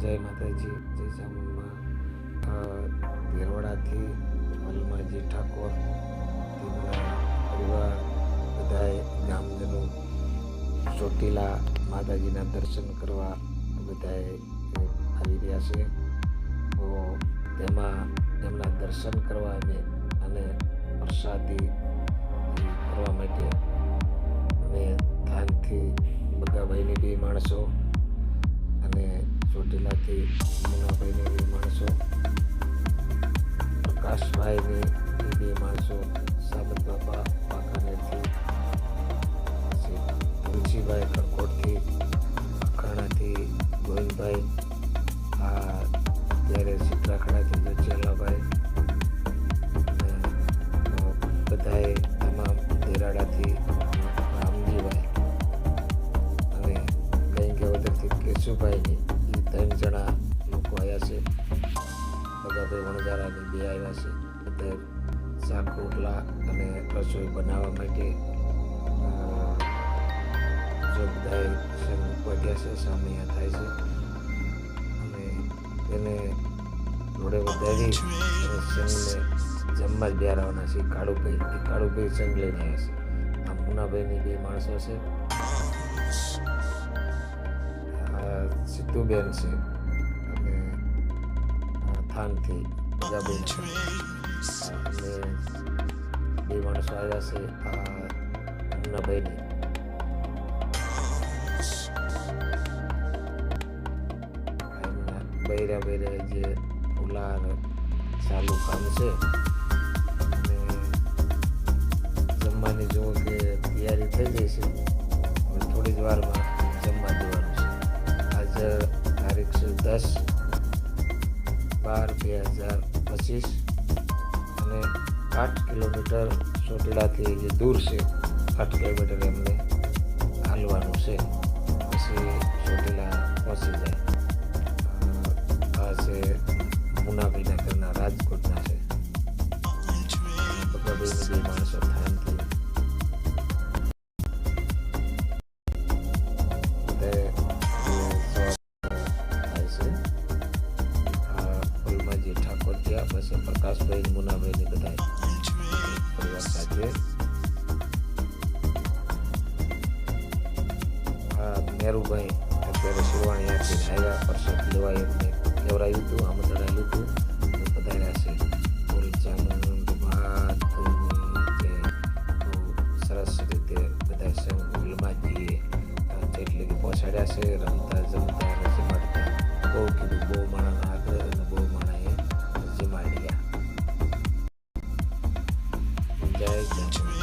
જય માતાજી, જય ચામુંડમાં દેરવાડાથી વલમાજી ઠાકોર, તેમના પરિવાર બધાએ ગામજનો ચોટીલા માતાજીના દર્શન કરવા બધાએ આવી રહ્યા છે. તો તેમાં એમના દર્શન કરવા અમે અને પ્રસાદી કરવા માટે અમે ધાનથી બગાભાઈની બે માણસો ચોટીલાથી મુનાભાઈની બે માણસો, પ્રકાશભાઈની બે માણસો સાબત બાપા પાકાનેરથી તુલસીભાઈ કડકોટથી અખાણાથી ગોવિંદભાઈ, આ ત્યારે ચિત્રાખડાથી ત્રણ જણા લોકો આવ્યા છે. બધાભાઈ વણજારાની બે આવ્યા છે. બધા શાક રોટલા અને રસોઈ બનાવવા માટે જો સંગ પગ્યા છે, સામે અહીંયા થાય છે. અને તેને જોડે વધારી અને સંઘને જમવા જ બિહારવાના છે. કાળુભાઈ, એ કાળુભાઈ સંઘ લઈને આવ્યા છે. આ મુનાભાઈની બે માણસો છે. આ સિદ્ધુબેન છે અને થાનથી ગજાબેન છે અને બે માણસો આવ્યા છે આ મુનાભાઈની એમના બૈરા બૈરા જે ફુલાર ચાલુ કામ છે અને જમવાની જુઓ કે તૈયારી થઈ ગઈ છે થોડી જ વારમાં દસ બાર બે હજાર પચીસ અને આઠ કિલોમીટર ચોટીલાથી જે દૂર છે આઠ કિલોમીટર એમને હાલવાનું છે. પછી ચોટીલા પહોંચી જાય. આ છે મુનાભાઈના રાજકોટના છે. માણસો ઠાકોર થયા પ્રકાશભાઈ મુનાભાઈ ને બધા પરિવાર સાથે. આ મેરુભાઈ અત્યારે શિવાણીયાથી આવ્યા પ્રસાદ લેવા એમને. લેવડાવ્યું હતું આમંત્રણ આપ્યું હતું પધાર્યા છે સરસ રીતે બધા સંઘ ફૂલમાજીએ એટલે કે પહોંચાડ્યા છે રમતા જમતા અને guys.